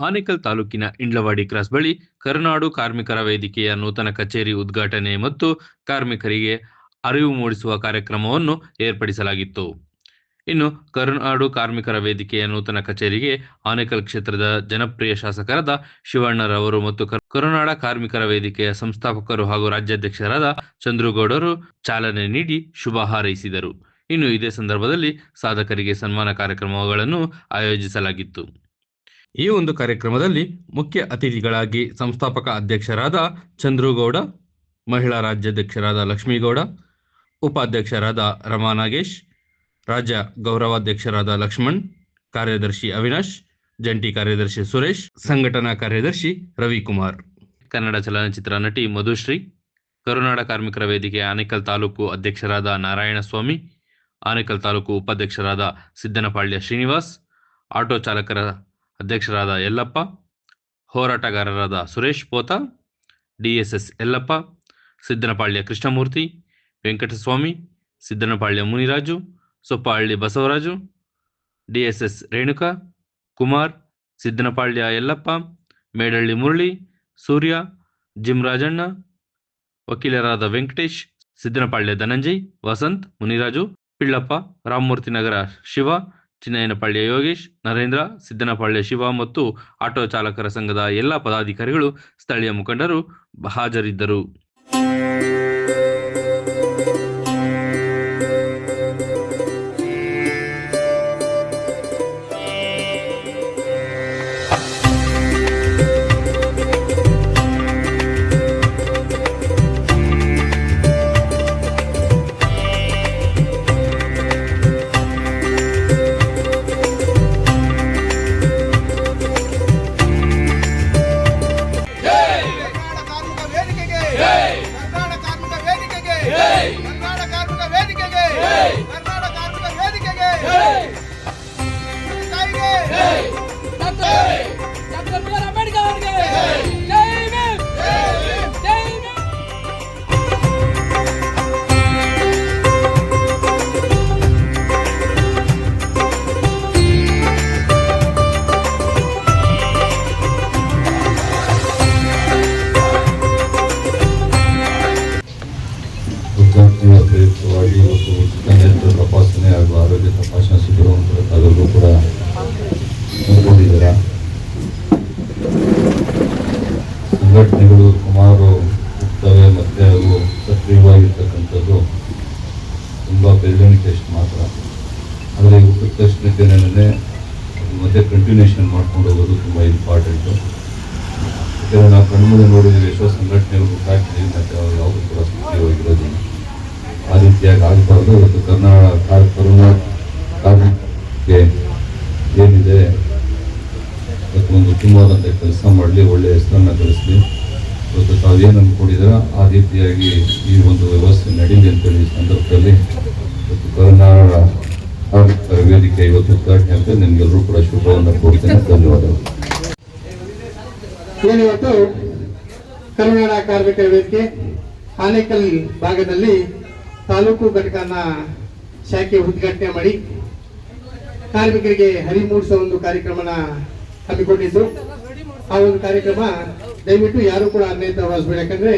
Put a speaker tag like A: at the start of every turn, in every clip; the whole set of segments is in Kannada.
A: ಆನೇಕಲ್ ತಾಲೂಕಿನ ಇಂಡ್ಲವಾಡಿ ಕ್ರಾಸ್ ಬಳಿ ಕರುನಾಡು ಕಾರ್ಮಿಕರ ವೇದಿಕೆಯ ನೂತನ ಕಚೇರಿ ಉದ್ಘಾಟನೆ ಮತ್ತು ಕಾರ್ಮಿಕರಿಗೆ ಅರಿವು ಮೂಡಿಸುವ ಕಾರ್ಯಕ್ರಮವನ್ನು ಏರ್ಪಡಿಸಲಾಗಿತ್ತು. ಇನ್ನು ಕರುನಾಡು ಕಾರ್ಮಿಕರ ವೇದಿಕೆಯ ನೂತನ ಕಚೇರಿಗೆ ಆನೇಕಲ್ ಕ್ಷೇತ್ರದ ಜನಪ್ರಿಯ ಶಾಸಕರಾದ ಶಿವಣ್ಣರವರು ಮತ್ತು ಕರ್- ಕರುನಾಡ ಕಾರ್ಮಿಕರ ವೇದಿಕೆಯ ಸಂಸ್ಥಾಪಕರು ಹಾಗೂ ರಾಜ್ಯಾಧ್ಯಕ್ಷರಾದ ಚಂದ್ರುಗೌಡರು ಚಾಲನೆ ನೀಡಿ ಶುಭ ಹಾರೈಸಿದರು. ಇನ್ನು ಇದೇ ಸಂದರ್ಭದಲ್ಲಿ ಸಾಧಕರಿಗೆ ಸನ್ಮಾನ ಕಾರ್ಯಕ್ರಮಗಳನ್ನು ಆಯೋಜಿಸಲಾಗಿತ್ತು. ಈ ಒಂದು ಕಾರ್ಯಕ್ರಮದಲ್ಲಿ ಮುಖ್ಯ ಅತಿಥಿಗಳಾಗಿ ಸಂಸ್ಥಾಪಕ ಅಧ್ಯಕ್ಷರಾದ ಚಂದ್ರುಗೌಡ, ಮಹಿಳಾ ರಾಜ್ಯಾಧ್ಯಕ್ಷರಾದ ಲಕ್ಷ್ಮೀಗೌಡ, ಉಪಾಧ್ಯಕ್ಷರಾದ ರಮಾ ನಾಗೇಶ್ ರಾಜ್ಯ ಗೌರವಾಧ್ಯಕ್ಷರಾದ ಲಕ್ಷ್ಮಣ್, ಕಾರ್ಯದರ್ಶಿ ಅವಿನಾಶ್, ಜಂಟಿ ಕಾರ್ಯದರ್ಶಿ ಸುರೇಶ್, ಸಂಘಟನಾ ಕಾರ್ಯದರ್ಶಿ ರವಿಕುಮಾರ್. ಕನ್ನಡ ಚಲನಚಿತ್ರ ನಟಿ ಮಧುಶ್ರೀ, ಕರುನಾಡ ಕಾರ್ಮಿಕರ ವೇದಿಕೆ ಆನೇಕಲ್ ತಾಲೂಕು ಅಧ್ಯಕ್ಷರಾದ ನಾರಾಯಣಸ್ವಾಮಿ, ಆನೇಕಲ್ ತಾಲೂಕು ಉಪಾಧ್ಯಕ್ಷರಾದ ಸಿದ್ದನಪಾಳ್ಯ ಶ್ರೀನಿವಾಸ್, ಆಟೋ ಚಾಲಕರ ಅಧ್ಯಕ್ಷರಾದ Yallappa, ಹೋರಾಟಗಾರರಾದ Suresh Pota, DSS Yellappa, Siddanapalya Krishnamurthy, Venkataswamy, Siddanapalya Muniraju, Soppahalli Basavaraju, DSS Renuka, Kumar, Siddanapalya Yellappa, Medalli Murali, Surya gym Rajanna ವಕೀಲರಾದ ವೆಂಕಟೇಶ್, ಸಿದ್ದನಪಾಳ್ಯ ಧನಂಜಯ್, ವಸಂತ್, ಮುನಿರಾಜು, ಪಿಳ್ಳಪ್ಪ, ರಾಮಮೂರ್ತಿ ನಗರ ಶಿವ ಚಿನ್ನಯ್ಯನಪಾಳ್ಯ ಯೋಗೇಶ್ ನರೇಂದ್ರ ಸಿದ್ದನಪಾಳ್ಯ ಶಿವ ಮತ್ತು ಆಟೋ ಚಾಲಕರ ಸಂಘದ ಎಲ್ಲ ಪದಾಧಿಕಾರಿಗಳು ಸ್ಥಳೀಯ ಮುಖಂಡರು ಹಾಜರಿದ್ದರು.
B: ಪ್ರಯುಕ್ತವಾಗಿ ಉಚಿತ ನೇತ್ರ ತಪಾಸಣೆ ಹಾಗೂ ಆರೋಗ್ಯ ತಪಾಸಣಾ ಶಿಬಿರವನ್ನು ತಾವೆಲ್ಲರೂ ಕೂಡ ಹಮ್ಮಿಕೊಂಡಿದ್ದೀರಾ ಸಂಘಟನೆಗಳು ಸುಮಾರು ಹೋಗ್ತವೆ ಮತ್ತೆ ಅವು ಸಕ್ರಿಯವಾಗಿರ್ತಕ್ಕಂಥದ್ದು ತುಂಬ ಬೆಳವಣಿಗೆಯಷ್ಟು ಮಾತ್ರ ಆದರೆ ಹುಟ್ಟಿದ ತಕ್ಷಣಕ್ಕೆ ಮತ್ತೆ ಕಂಟಿನ್ಯೂಷನ್ ಮಾಡ್ಕೊಂಡು ಹೋಗೋದು ತುಂಬ ಇಂಪಾರ್ಟೆಂಟು ಯಾಕಂದರೆ ನಾವು ಕಣ್ಮುಂದೆ ನೋಡಿದ್ದೀವಿ ಎಷ್ಟೋ ಸಂಘಟನೆಗಳು ಹುಟ್ಟಾಕಿದ್ದೀವಿ ಮತ್ತು ಯಾವುದು ಕೂಡ ಸಕ್ರಿಯವಾಗಿರೋದಿಲ್ಲ ಆ ರೀತಿಯಾಗಿ ಆಗಬಾರ್ದು. ಇವತ್ತು ಕರ್ನಾಟಕ ಕಾರ್ ಕರುನಾಡ ಕಾರ್ಮಿಕಕ್ಕೆ ಏನಿದೆ ಒಂದು ಉತ್ತಮವಾದಂಥ ಕೆಲಸ ಮಾಡಲಿ ಒಳ್ಳೆಯ ಹೆಸರನ್ನು ಗಳಿಸಲಿ ಇವತ್ತು ತಾವೇನು ಅಂದ್ಕೊಂಡಿದ್ದೀರ ಆ ರೀತಿಯಾಗಿ ಈ ಒಂದು ವ್ಯವಸ್ಥೆ ನಡೀಲಿ ಅಂತೇಳಿ ಈ ಸಂದರ್ಭದಲ್ಲಿ ಇವತ್ತು ಕರುನಾಡ ವೇದಿಕೆ ಇವತ್ತು ಉದ್ಘಾಟನೆ ಅಂತ ನಿಮಗೆಲ್ಲರೂ ಕೂಡ ಶುಭವನ್ನು ಕೊಡ್ತೇನೆ ಧನ್ಯವಾದಗಳು.
C: ಏನಿವತ್ತು ಕರ್ನಾಟಕ ಕಾರ್ಮಿಕ ವೇದಿಕೆ, ಆನೇಕಲ್ ಭಾಗದಲ್ಲಿ ತಾಲೂಕು ಘಟಕನ ಶಾಖೆ ಉದ್ಘಾಟನೆ ಮಾಡಿ ಕಾರ್ಮಿಕರಿಗೆ ಹರಿ ಮೂಡಿಸೋ ಒಂದು ಕಾರ್ಯಕ್ರಮನ ಹಮ್ಮಿಕೊಂಡಿದ್ದು ಆ ಒಂದು ಕಾರ್ಯಕ್ರಮ ದಯವಿಟ್ಟು ಯಾರು ಕೂಡ ವಹಿಸ್ಬೇಡಿ. ಯಾಕಂದ್ರೆ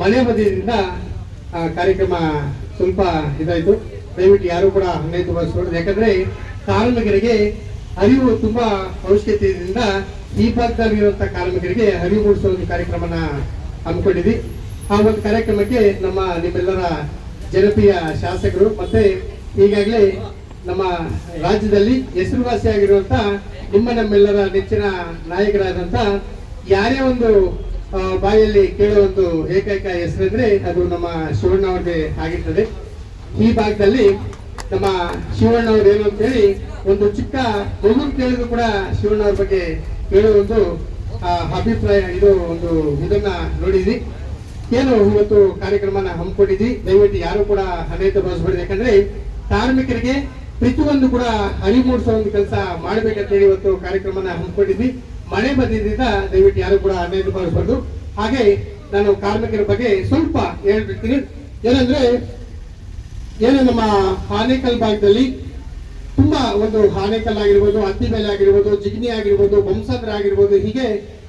C: ಮನೆ ಬದಿಯಿಂದ ಕಾರ್ಯಕ್ರಮ ಸ್ವಲ್ಪ ಇದಾಯ್ತು. ದಯವಿಟ್ಟು ಯಾರು ಕೂಡ ವಹಿಸ್ಬಾರ್ದು. ಯಾಕಂದ್ರೆ ಕಾರ್ಮಿಕರಿಗೆ ಅರಿವು ತುಂಬಾ ಅವಶ್ಯಕತೆಯಿಂದ ಈ ಭಾಗದಲ್ಲಿರುವಂತಹ ಕಾರ್ಮಿಕರಿಗೆ ಅರಿವು ಮೂಡಿಸುವ ಒಂದು ಕಾರ್ಯಕ್ರಮನ ಹಮ್ಮಿಕೊಂಡಿದ್ವಿ. ಆ ಒಂದು ಕಾರ್ಯಕ್ರಮಕ್ಕೆ ನಮ್ಮ ನಿಮ್ಮೆಲ್ಲರ ಜನಪ್ರಿಯ ಶಾಸಕರು ಮತ್ತೆ ಈಗಾಗಲೇ ನಮ್ಮ ರಾಜ್ಯದಲ್ಲಿ ಹೆಸರುವಾಸಿಯಾಗಿರುವಂತ ನಿಮ್ಮ ನಮ್ಮೆಲ್ಲರ ನೆಚ್ಚಿನ ನಾಯಕರಾದಂತ ಯಾರೇ ಒಂದು ಬಾಯಲ್ಲಿ ಕೇಳುವ ಒಂದು ಏಕೈಕ ಹೆಸರಂದ್ರೆ ಅದು ನಮ್ಮ ಶಿವಣ್ಣ ಅವ್ರಿಗೆ ಆಗಿರ್ತದೆ. ಈ ಭಾಗದಲ್ಲಿ ನಮ್ಮ ಶಿವಣ್ಣ ಅವ್ರು ಏನು ಅಂತ ಹೇಳಿ ಒಂದು ಚಿಕ್ಕ ಮಗು ಕೇಳಿದ್ರು ಕೂಡ ಶಿವಣ್ಣ ಅವ್ರ ಬಗ್ಗೆ ಕೇಳುವ ಒಂದು ಅಭಿಪ್ರಾಯ ಇದು ಒಂದು ಇದನ್ನ ನೋಡಿದ್ವಿ. ಏನು ಇವತ್ತು ಕಾರ್ಯಕ್ರಮನ ಹಮ್ಮಿಕೊಂಡಿದ್ವಿ? ದಯವಿಟ್ಟು ಯಾರು ಕೂಡ ಅನೈತ ಬಳಸಬೇಡಿ ಯಾಕಂದ್ರೆ ಕಾರ್ಮಿಕರಿಗೆ ಪ್ರತಿಯೊಂದು ಕೂಡ ಅರಿವು ಮೂಡಿಸೋ ಒಂದು ಕೆಲಸ ಮಾಡ್ಬೇಕಂತ ಹೇಳಿ ಇವತ್ತು ಕಾರ್ಯಕ್ರಮನ ಹಮ್ಮಿಕೊಂಡಿದ್ವಿ. ಮಳೆ ಬಂದಿದ್ದರಿಂದ ದಯವಿಟ್ಟು ಯಾರು ಕೂಡ ಅನೈತ ಬಳಸಬಾರ್ದು. ಹಾಗೆ ನಾನು ಕಾರ್ಮಿಕರ ಬಗ್ಗೆ ಸ್ವಲ್ಪ ಹೇಳ್ಬಿಡ್ತೀನಿ. ಏನಂದ್ರೆ, ಏನು ನಮ್ಮ ಆನೇಕಲ್ ಭಾಗದಲ್ಲಿ ತುಂಬಾ ಒಂದು ಆನೇಕಲ್ ಆಗಿರ್ಬೋದು ಅತ್ತಿಬೇಲೆ ಆಗಿರ್ಬೋದು, ಜಿಗ್ನಿ ಆಗಿರ್ಬೋದು, ಬೊಮ್ಸಂದ್ರ ಆಗಿರ್ಬೋದು, ಹೀಗೆ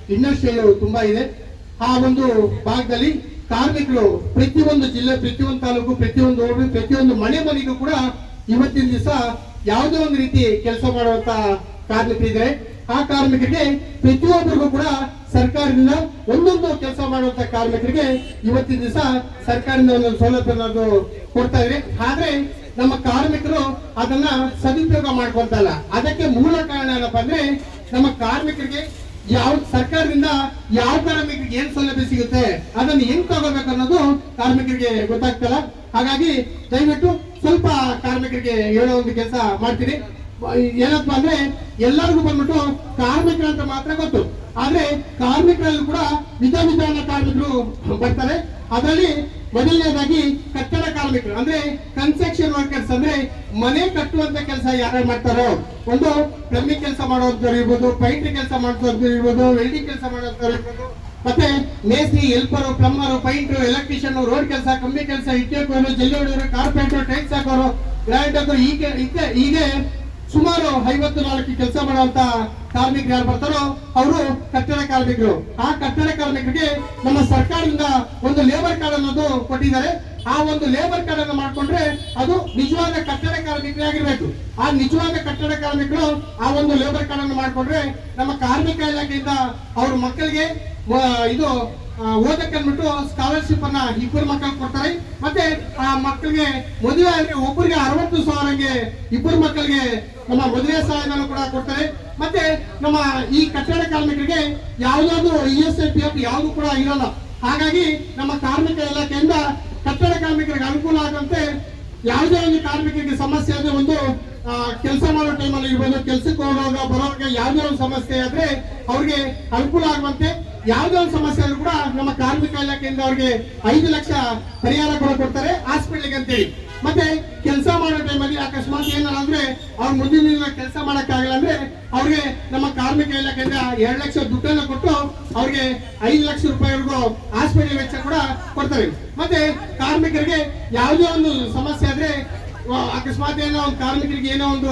C: ಇಂಡಸ್ಟ್ರಿಯಲ್ ತುಂಬಾ ಇದೆ. ಆ ಒಂದು ಭಾಗದಲ್ಲಿ ಕಾರ್ಮಿಕರು ಪ್ರತಿಯೊಂದು ಜಿಲ್ಲೆ, ಪ್ರತಿಯೊಂದು ತಾಲೂಕು, ಪ್ರತಿಯೊಂದು ಹೋಬಳಿ ಪ್ರತಿಯೊಂದು ಮನೆ ಮನೆಗೂ ಕೂಡ ಇವತ್ತಿನ ದಿವಸ ಯಾವುದೇ ಒಂದು ರೀತಿ ಕೆಲಸ ಮಾಡುವಂತ ಕಾರ್ಮಿಕರಿದ್ದಾರೆ ಆ ಕಾರ್ಮಿಕರಿಗೆ ಪ್ರತಿಯೊಬ್ಬರಿಗೂ ಕೂಡ ಸರ್ಕಾರದಿಂದ ಒಂದೊಂದು ಕೆಲಸ ಮಾಡುವಂತ ಕಾರ್ಮಿಕರಿಗೆ ಇವತ್ತಿನ ದಿವಸ ಸರ್ಕಾರದಿಂದ ಒಂದೊಂದು ಸೌಲಭ್ಯ ಕೊಡ್ತಾ ಇದೆ ಆದ್ರೆ ನಮ್ಮ ಕಾರ್ಮಿಕರು ಅದನ್ನ ಸದುಪಯೋಗ ಮಾಡ್ಕೊಂತಲ್ಲ ಅದಕ್ಕೆ ಮೂಲ ಕಾರಣ ಏನಪ್ಪಾ ಅಂದ್ರೆ ನಮ್ಮ ಕಾರ್ಮಿಕರಿಗೆ ಯಾವ ಸರ್ಕಾರದಿಂದ ಯಾವ ಕಾರ್ಮಿಕರಿಗೆ ಏನ್ ಸೌಲಭ್ಯ ಸಿಗುತ್ತೆ, ಅದನ್ನ ಹೆಂಗ್ ತಗೋಬೇಕು ಅನ್ನೋದು ಕಾರ್ಮಿಕರಿಗೆ ಗೊತ್ತಾಗ್ತಲ್ಲ. ಹಾಗಾಗಿ ದಯವಿಟ್ಟು ಸ್ವಲ್ಪ ಕಾರ್ಮಿಕರಿಗೆ ಹೇಳೋ ಒಂದು ಕೆಲಸ ಮಾಡ್ತೀನಿ. ಏನಪ್ಪ ಅಂದ್ರೆ ಎಲ್ಲರಿಗೂ ಬಂದ್ಬಿಟ್ಟು ಕಾರ್ಮಿಕರು ಅಂತ ಮಾತ್ರ ಗೊತ್ತು. ಆದ್ರೆ ಕಾರ್ಮಿಕರಲ್ಲೂ ಕೂಡ ವಿಧ ವಿಧಾನ ಕಾರ್ಮಿಕರು ಬರ್ತಾರೆ. ಅದರಲ್ಲಿ ಮೊದಲನೇದಾಗಿ ಕಟ್ಟಡ ಕಾರ್ಮಿಕರು, ಅಂದ್ರೆ ಕನ್ಸ್ಟ್ರಕ್ಷನ್ ವರ್ಕರ್ಸ್ ಅಂದ್ರೆ ಮನೆ ಕಟ್ಟುವಂತ ಕೆಲಸ ಯಾರು ಮಾಡ್ತಾರೋ, ಒಂದು ಪ್ಲಂಬಿಂಗ್ ಕೆಲಸ ಮಾಡೋದ್ರು ಇರ್ಬೋದು ಪೈಂಟ್ರಿ ಕೆಲಸ ಮಾಡೋದ್ರು ಇರ್ಬೋದು ವೆಲ್ಡಿಂಗ್ ಕೆಲಸ ಮಾಡೋದ್ರು ಇರ್ಬೋದು, ಮತ್ತೆ ಮೇಸ್ತ್ರಿ helper plumber painter electrician road ಕೆಲಸ, ಕಂಬಿ ಕೆಲಸ ಇಟ್ಟಿಗೆ ಕೊಯ್ಲು ಜಲ್ಲಿ ಹೊಡೆಯೋರು ಕಾರ್ಪೆಂಟರ್ ಟೈಲ್ಸ್ ಹಾಕೋರು ಗ್ರಾಂಡ್ ಈಗ ಹೀಗೆ ಹೀಗೆ ಸುಮಾರು ಐವತ್ತು ನಾಲ್ಕು ಕೆಲಸ ಮಾಡುವಂತ ಕಾರ್ಮಿಕರು ಯಾರು ಬರ್ತಾರೋ ಅವರು ಕಟ್ಟಡ ಕಾರ್ಮಿಕರು. ಆ ಕಟ್ಟಡ ಕಾರ್ಮಿಕರಿಗೆ ನಮ್ಮ ಸರ್ಕಾರದಿಂದ ಒಂದು ಲೇಬರ್ ಕಾರ್ಡ್ ಅನ್ನೋದು ಕೊಟ್ಟಿದ್ದಾರೆ. ಆ ಒಂದು ಲೇಬರ್ ಕಾರ್ಡ್ ಅನ್ನು ಮಾಡ್ಕೊಂಡ್ರೆ ಅದು ನಿಜವಾದ ಕಟ್ಟಡ ಕಾರ್ಮಿಕರೇ ಆಗಿರ್ಬೇಕು. ಆ ನಿಜವಾದ ಕಟ್ಟಡ ಕಾರ್ಮಿಕರು ಆ ಒಂದು ಲೇಬರ್ ಕಾರ್ಡ್ ಅನ್ನು ಮಾಡ್ಕೊಂಡ್ರೆ ನಮ್ಮ ಕಾರ್ಮಿಕ ಇಲಾಖೆಯಿಂದ ಅವ್ರ ಮಕ್ಕಳಿಗೆ ಇದು ಆ, ಓದಕ್ಕೆ ಅಂದ್ಬಿಟ್ಟು ಸ್ಕಾಲರ್ಶಿಪ್ ಅನ್ನ ಇಬ್ಬರು ಮಕ್ಕಳಿಗೆ ಕೊಡ್ತಾರೆ. ಮತ್ತೆ ಆ ಮಕ್ಕಳಿಗೆ ಮದುವೆ ಅಂದ್ರೆ ಒಬ್ಬರಿಗೆ ಅರವತ್ತು ಸಾವಿರಗೆ ಇಬ್ಬರು ಮಕ್ಕಳಿಗೆ ನಮ್ಮ ಮದುವೆ ಸಹಾಯಧನ ಕೂಡ ಕೊಡ್ತಾರೆ. ಮತ್ತೆ ನಮ್ಮ ಈ ಕಟ್ಟಡ ಕಾರ್ಮಿಕರಿಗೆ ಯಾವ್ದಾದ್ರು E S I P F ಯಾವುದು ಕೂಡ ಇರಲ್ಲ. ಹಾಗಾಗಿ ನಮ್ಮ ಕಾರ್ಮಿಕ ಇಲಾಖೆಯಿಂದ ಕಟ್ಟಡ ಕಾರ್ಮಿಕರಿಗೆ ಅನುಕೂಲ ಆಗುವಂತೆ ಯಾವುದೇ ಒಂದು ಕಾರ್ಮಿಕರಿಗೆ ಸಮಸ್ಯೆ ಆದ್ರೆ ಒಂದು ಕೆಲಸ ಮಾಡೋ ಟೈಮಲ್ಲಿ ಇರ್ಬೋದು. ಕೆಲಸಕ್ಕೆ ಹೋಗುವಾಗ ಬರೋವಾಗ ಯಾವುದೇ ಒಂದು ಸಮಸ್ಯೆ ಆದ್ರೆ ಅವ್ರಿಗೆ ಅನುಕೂಲ ಆಗುವಂತೆ ಯಾವುದೇ ಒಂದು ಸಮಸ್ಯೆ ಆದ್ರೂ ಕೂಡ ನಮ್ಮ ಕಾರ್ಮಿಕ ಇಲಾಖೆಯಿಂದ ಅವ್ರಿಗೆ ಐದು ಲಕ್ಷ ಪರಿಹಾರ ಕೂಡ ಕೊಡ್ತಾರೆ ಹಾಸ್ಪಿಟ್ಲಿಗೆ ಅಂತೇಳಿ ಮತ್ತೆ ಕೆಲಸ ಮಾಡೋ ಟೈಮಲ್ಲಿ ಅಕಸ್ಮಾತ್ ಏನಾರ ಅಂದ್ರೆ ಅವ್ರ ಮುಂದಿನ ದಿನ ಕೆಲಸ ಮಾಡಕ್ಕಾಗಲ್ಲ ಅಂದ್ರೆ ಅವ್ರಿಗೆ ನಮ್ಮ ಕಾರ್ಮಿಕ ಇಲಾಖೆಯಿಂದ ಎರಡು ಲಕ್ಷ ದುಡ್ಡನ್ನ ಕೊಟ್ಟು ಅವ್ರಿಗೆ ಐದು ಲಕ್ಷ ರೂಪಾಯಿವರೆಗೂ ಹಾಸ್ಪಿಟಲ್ ವೆಚ್ಚ ಕೂಡ ಕೊಡ್ತಾರೆ. ಮತ್ತೆ ಕಾರ್ಮಿಕರಿಗೆ ಯಾವುದೇ ಒಂದು ಸಮಸ್ಯೆ ಆದ್ರೆ ಅಕಸ್ಮಾತ್ ಏನೋ ಒಂದು ಕಾರ್ಮಿಕರಿಗೆ ಏನೋ ಒಂದು